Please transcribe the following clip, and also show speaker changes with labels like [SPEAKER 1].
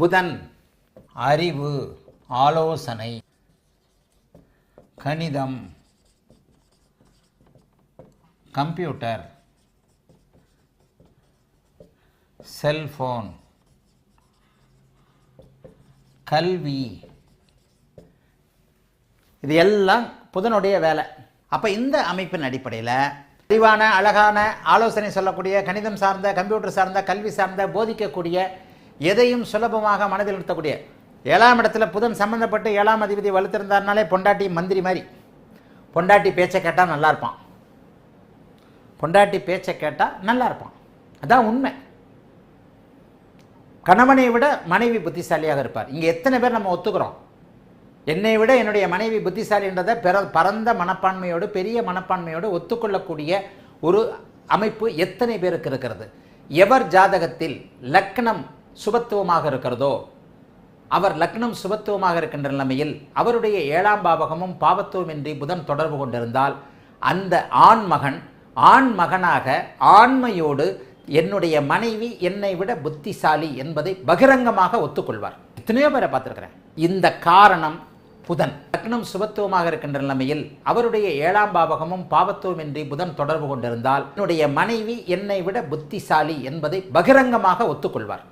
[SPEAKER 1] புதன் அறிவு ஆலோசனை கணிதம் கம்ப்யூட்டர் செல்ஃபோன் கல்வி. இது எல்லாம் புதனுடைய வேலை. அப்போ இந்த அமைப்பின் அடிப்படையில் அறிவான அழகான ஆலோசனை சொல்லக்கூடிய கணிதம் சார்ந்த கம்ப்யூட்டர் சார்ந்த கல்வி சார்ந்த போதிக்கக்கூடிய எதையும் சுலபமாக மனதில் நிறுத்தக்கூடிய ஏழாம் இடத்துல புதன் சம்பந்தப்பட்டு ஏழாம் அதிபதி வலுத்திருந்தாருனாலே பொண்டாட்டி மந்திரி மாதிரி. பொண்டாட்டி பேச்சை கேட்டால் நல்லா இருப்பான். பொண்டாட்டி பேச்சை கேட்டால் நல்லா இருப்பான். அதான் உண்மை. கணவனை விட மனைவி புத்திசாலியாக இருப்பார். இங்கே எத்தனை பேர் நம்ம ஒத்துக்கிறோம்? என்னை விட என்னுடைய மனைவி புத்திசாலின்றதை பிற பரந்த மனப்பான்மையோடு பெரிய மனப்பான்மையோடு ஒத்துக்கொள்ளக்கூடிய ஒரு அமைப்பு எத்தனை பேருக்கு இருக்கிறது? எவர் ஜாதகத்தில் லக்னம் சுபத்துவமாக இருக்கிறதோ அவர் லக்னம் சுபத்துவமாக இருக்கின்ற நிலைமையில் அவருடைய ஏழாம் பாவகமும் பாவத்துவமின்றி புதன் தொடர்பு கொண்டிருந்தால் அந்த ஆண் மகன் ஆண் மகனாக ஆண்மையோடு என்னுடைய மனைவி என்னை விட புத்திசாலி என்பதை பகிரங்கமாக ஒத்துக்கொள்வார். எத்தனையோ பேரை பார்த்துருக்கிறேன். இந்த காரணம் புதன். லக்னம் சுபத்துவமாக இருக்கின்ற நிலைமையில் அவருடைய ஏழாம் பாவகமும் பாவத்துவமின்றி புதன் தொடர்பு கொண்டிருந்தால் என்னுடைய மனைவி என்னை விட புத்திசாலி என்பதை பகிரங்கமாக ஒத்துக்கொள்வார்.